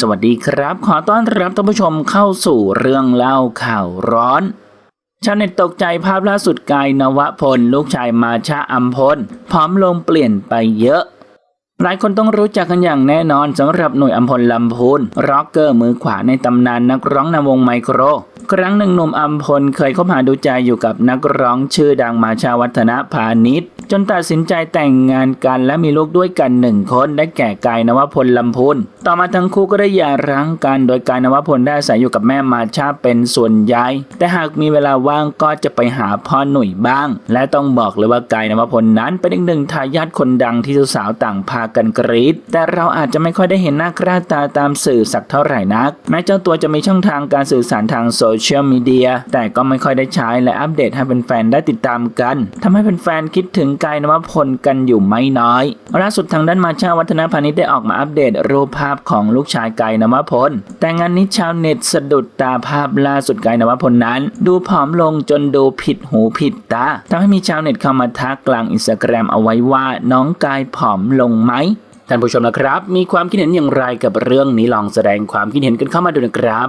สวัสดีครับ ขอต้อนรับท่านผู้ชมเข้าสู่เรื่องเล่าข่าวร้อน ชาวเน็ตตกใจภาพล่าสุดกายนวพล ลูกชายมาชาอัมพลพร้อมลงเปลี่ยนไปเยอะ หลายคนต้องรู้จักกันอย่างแน่นอนสำหรับหน่วยอัมพลลำพูนร็อกเกอร์มือขวาในตำนานนักร้องนำวงไมโคร ครั้งหนึ่งหนุ่มอัมพลเคยคบหาดูใจอยู่กับนักร้องชื่อดังมาชาวัฒนพาณิชย์จนตัดสินใจแต่งงานกันและมีลูกด้วยกันหนึ่งคนได้แก่กายนวพลลำพูนต่อมาทั้งคู่ก็ได้หย่าร้างกัน โดยกายนวพลได้อาศัยอยู่กับแม่มาชาเป็นส่วนใหญ่แต่หากมีเวลาว่างก็จะไปหาพ่อหนุ่ยบ้าง และต้องบอกเลยว่ากายนวพลนั้นเป็นอีกหนึ่งทายาทคนดังที่สาวต่างพากันกรี๊ดแต่เราอาจจะไม่ค่อยได้เห็นหน้าค่าตาตามสื่อสักเท่าไหร่นัก แม้เจ้าตัวจะมีช่องทางการสื่อสารทางโซเเชียลมีเดียแต่ก็ไม่ค่อยได้ใช้และอัปเดตให้แฟนๆได้ติดตามกันทำให้แฟนๆคิดถึงกายนวพลกันอยู่ไม่น้อยล่าสุดทางด้านมาชาวัฒนพาณิชย์ได้ออกมาอัปเดตรูปภาพของลูกชายกายนวพลแต่งานนี้ชาวเน็ตสะดุดตาภาพล่าสุดกายนวพลนั้น ดูผอมลงจนดูผิดหูผิดตาทำให้มีชาวเน็ตเข้ามาทักกลางอินสตาแกรมเอาไว้ว่าน้องกายผอมลงไหมท่านผู้ชมนะครับ มีความคิดเห็นอย่างไรกับเรื่องนี้ลองแสดงความคิดเห็นกันเข้ามาดูนะครับ